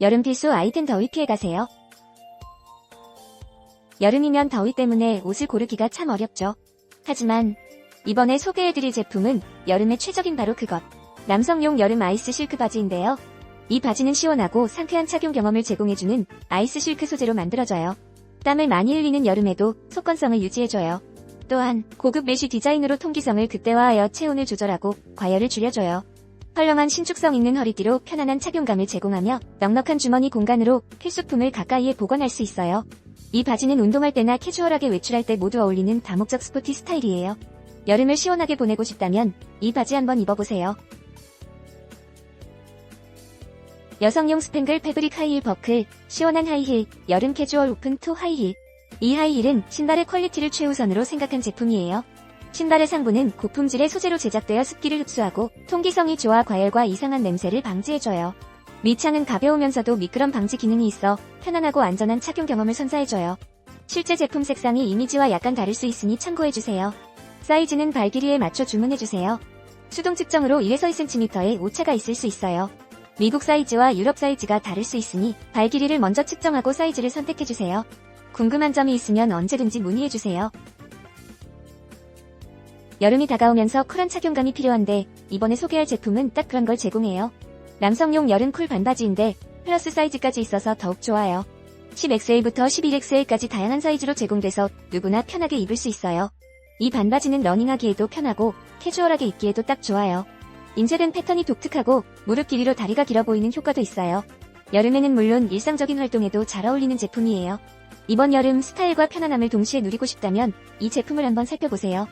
여름 필수 아이템 더위 피해 가세요. 여름이면 더위 때문에 옷을 고르기가 참 어렵죠. 하지만 이번에 소개해드릴 제품은 여름에 최적인 바로 그것. 남성용 여름 아이스 실크 바지인데요. 이 바지는 시원하고 상쾌한 착용 경험을 제공해주는 아이스 실크 소재로 만들어져요. 땀을 많이 흘리는 여름에도 속건성을 유지해줘요. 또한 고급 메쉬 디자인으로 통기성을 극대화하여 체온을 조절하고 과열을 줄여줘요. 헐렁한 신축성 있는 허리띠로 편안한 착용감을 제공하며 넉넉한 주머니 공간으로 필수품을 가까이에 보관할 수 있어요. 이 바지는 운동할 때나 캐주얼하게 외출할 때 모두 어울리는 다목적 스포티 스타일이에요. 여름을 시원하게 보내고 싶다면 이 바지 한번 입어보세요. 여성용 스팽글 패브릭 하이힐 버클, 시원한 하이힐, 여름 캐주얼 오픈 투 하이힐. 이 하이힐은 신발의 퀄리티를 최우선으로 생각한 제품이에요. 신발의 상부는 고품질의 소재로 제작되어 습기를 흡수하고 통기성이 좋아 과열과 이상한 냄새를 방지해줘요. 밑창은 가벼우면서도 미끄럼 방지 기능이 있어 편안하고 안전한 착용 경험을 선사해줘요. 실제 제품 색상이 이미지와 약간 다를 수 있으니 참고해주세요. 사이즈는 발 길이에 맞춰 주문해주세요. 수동 측정으로 1에서 2cm의 오차가 있을 수 있어요. 미국 사이즈와 유럽 사이즈가 다를 수 있으니 발 길이를 먼저 측정하고 사이즈를 선택해주세요. 궁금한 점이 있으면 언제든지 문의해주세요. 여름이 다가오면서 쿨한 착용감이 필요한데 이번에 소개할 제품은 딱 그런 걸 제공해요. 남성용 여름 쿨 반바지인데 플러스 사이즈까지 있어서 더욱 좋아요. 10XL부터 11XL까지 다양한 사이즈로 제공돼서 누구나 편하게 입을 수 있어요. 이 반바지는 러닝하기에도 편하고 캐주얼하게 입기에도 딱 좋아요. 인쇄된 패턴이 독특하고 무릎 길이로 다리가 길어 보이는 효과도 있어요. 여름에는 물론 일상적인 활동에도 잘 어울리는 제품이에요. 이번 여름 스타일과 편안함을 동시에 누리고 싶다면 이 제품을 한번 살펴보세요.